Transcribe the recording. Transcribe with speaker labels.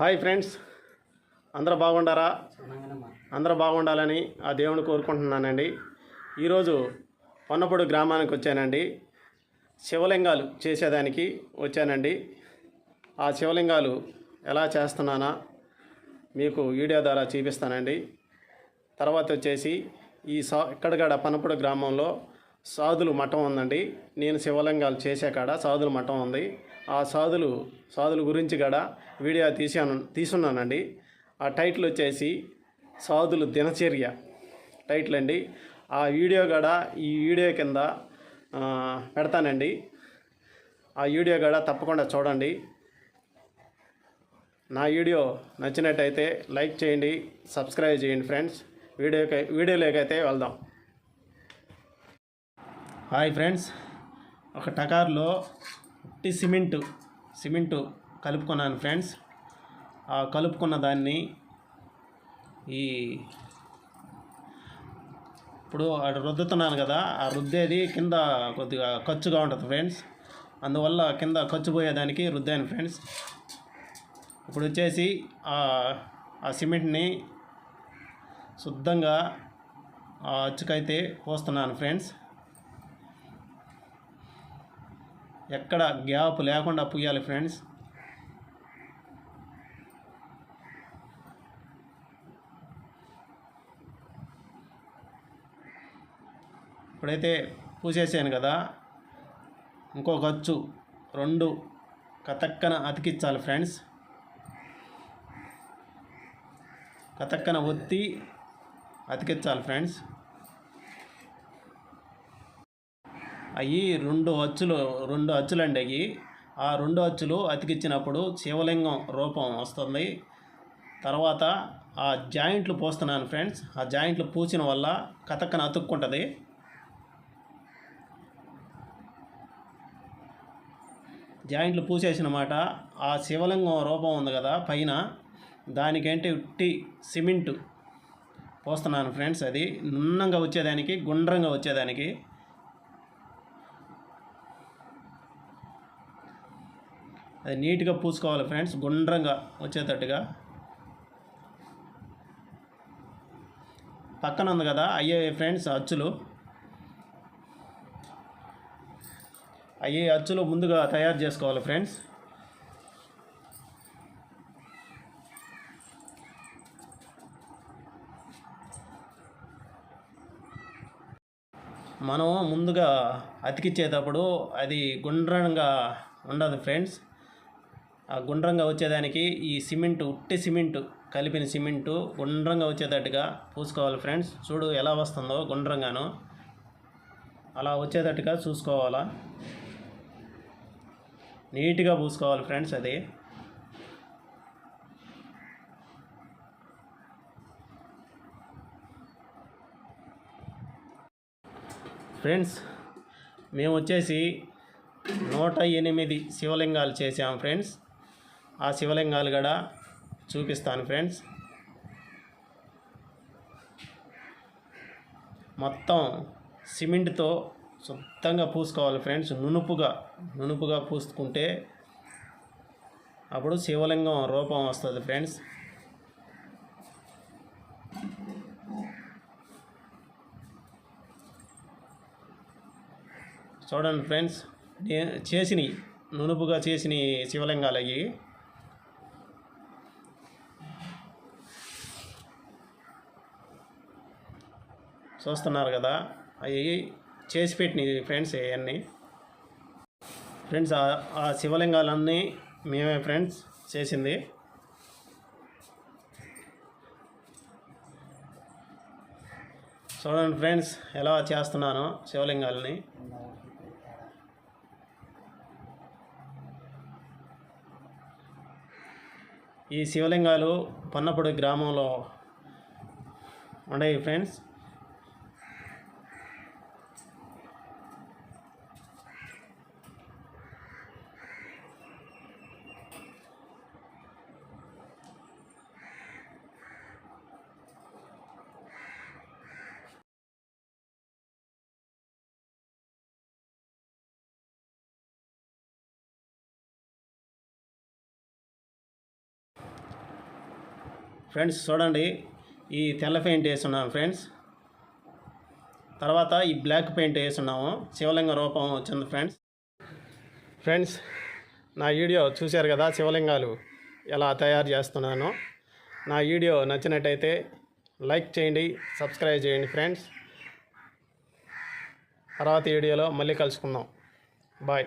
Speaker 1: Hi friends. అందరూ బాగుండారా? అందరూ బాగుండాలని ఆ దేవుని కోరుకుంటున్నానండి. ఈరోజు పొన్నపొడు గ్రామానికి వచ్చానండి. శివలింగాలు చేసేదానికి వచ్చానండి. ఆ శివలింగాలు ఎలా చేస్తున్నానా మీకు వీడియో ద్వారా చూపిస్తానండి. తర్వాత వచ్చేసి ఈ సా ఇక్కడగడ పనపడు గ్రామంలో సాధులు మఠం ఉందండి. నేను శివలింగాలు చేసే కాడ సాధుల మఠం ఉంది. ఆ సాధులు సాధుల గురించి కూడా వీడియో తీసాను తీసున్నానండి ఆ టైటిల్ వచ్చేసి సాధులు దినచర్య టైటిల్ అండి. ఆ వీడియో కూడా ఈ వీడియో కింద పెడతానండి. ఆ వీడియో కూడా తప్పకుండా చూడండి. నా వీడియో నచ్చినట్టయితే లైక్ చేయండి సబ్స్క్రైబ్ చేయండి ఫ్రెండ్స్. వీడియోకి వీడియోలోకైతే వెళ్దాం. Hi friends. ఒక టకార్లో ఉట్టి సిమెంటు సిమెంటు కలుపుకున్నాను ఫ్రెండ్స్. ఆ కలుపుకున్న దాన్ని ఈ ఇప్పుడు అటు రుద్దుతున్నాను కదా ఆ రుద్దేది కింద కొద్దిగా ఖర్చుగా ఉంటుంది ఫ్రెండ్స్. అందువల్ల కింద ఖర్చు పోయేదానికి రుద్దాను ఫ్రెండ్స్. ఇప్పుడు వచ్చేసి ఆ సిమెంట్ని శుద్ధంగా ఆ అచ్చుకైతే పోస్తున్నాను ఫ్రెండ్స్. ఎక్కడ గ్యాప్ లేకుండా పుయ్యాలి ఫ్రెండ్స్. ఇప్పుడైతే పూసేసాను కదా. ఇంకొక అచ్చు రెండు కతక్కన అతికించాలి ఫ్రెండ్స్. కతక్కన ఒత్తి అతికించాలి ఫ్రెండ్స్. అవి రెండు అచ్చులు రెండు అచ్చులండి అవి ఆ రెండు అచ్చులు అతికిచ్చినప్పుడు శివలింగం రూపం వస్తుంది. తర్వాత ఆ జాయింట్లు పోస్తున్నాను ఫ్రెండ్స్. ఆ జాయింట్లు పూసిన వల్ల కథక్కన అతుక్కుంటుంది. జాయింట్లు పూసేసినమాట ఆ శివలింగం రూపం ఉంది కదా పైన దానికంటే ఉట్టి సిమెంటు పోస్తున్నాను ఫ్రెండ్స్ అది. నున్నంగా వచ్చేదానికి గుండ్రంగా వచ్చేదానికి అది నీట్గా పూసుకోవాలి ఫ్రెండ్స్ గుండ్రంగా వచ్చేటట్టుగా. పక్కన ఉంది కదా అయ్యే ఫ్రెండ్స్ అచ్చులు. అయ్యే అచ్చులు ముందుగా తయారు చేసుకోవాలి ఫ్రెండ్స్. మనం ముందుగా అతికిచ్చేటప్పుడు అది గుండ్రంగా ఉండదు ఫ్రెండ్స్. గుండ్రంగా వచ్చేదానికి ఈ సిమెంట్ ఉట్టి సిమెంట్ కలిపిన సిమెంటు గుండ్రంగా వచ్చేటట్టుగా పూసుకోవాలి ఫ్రెండ్స్. చూడు ఎలా వస్తుందో గుండ్రంగాను. అలా వచ్చేటట్టుగా చూసుకోవాలా. నీట్గా పూసుకోవాలి ఫ్రెండ్స్ అది. ఫ్రెండ్స్ మేము వచ్చేసి నూట ఎనిమిది శివలింగాలు చేసాము ఫ్రెండ్స్. ఆ శివలింగాలు కూడా చూపిస్తాను ఫ్రెండ్స్. మొత్తం సిమెంట్తో శుద్ధంగా పూసుకోవాలి ఫ్రెండ్స్. నునుపుగా నునుపుగా పూసుకుంటే అప్పుడు శివలింగం రూపం వస్తుంది ఫ్రెండ్స్. చూడండి ఫ్రెండ్స్ చేసినవి నునుపుగా చేసిన శివలింగాలు అవి చూస్తున్నారు కదా అవి చేసి పెట్టినవి ఫ్రెండ్స్ ఇవన్నీ ఫ్రెండ్స్ ఆ- శివలింగాలన్నీ మేమే ఫ్రెండ్స్ చేసింది. చూడండి ఫ్రెండ్స్ ఎలా చేస్తున్నాను శివలింగాలని. ఈ శివలింగాలు పన్నపొడి గ్రామంలో ఉండేవి ఫ్రెండ్స్. ఫ్రెండ్స్ చూడండి ఈ తెల్ల పెయింట్ వేస్తున్నాను ఫ్రెండ్స్. తర్వాత ఈ బ్లాక్ పెయింట్ వేస్తున్నాము శివలింగ రూపం వచ్చింది ఫ్రెండ్స్. ఫ్రెండ్స్ నా వీడియో చూశారు కదా శివలింగాలు ఎలా తయారు చేస్తున్నాను. నా వీడియో నచ్చినట్టయితే లైక్ చేయండి సబ్స్క్రైబ్ చేయండి ఫ్రెండ్స్. తర్వాత వీడియోలో మళ్ళీ కలుసుకుందాం. బాయ్.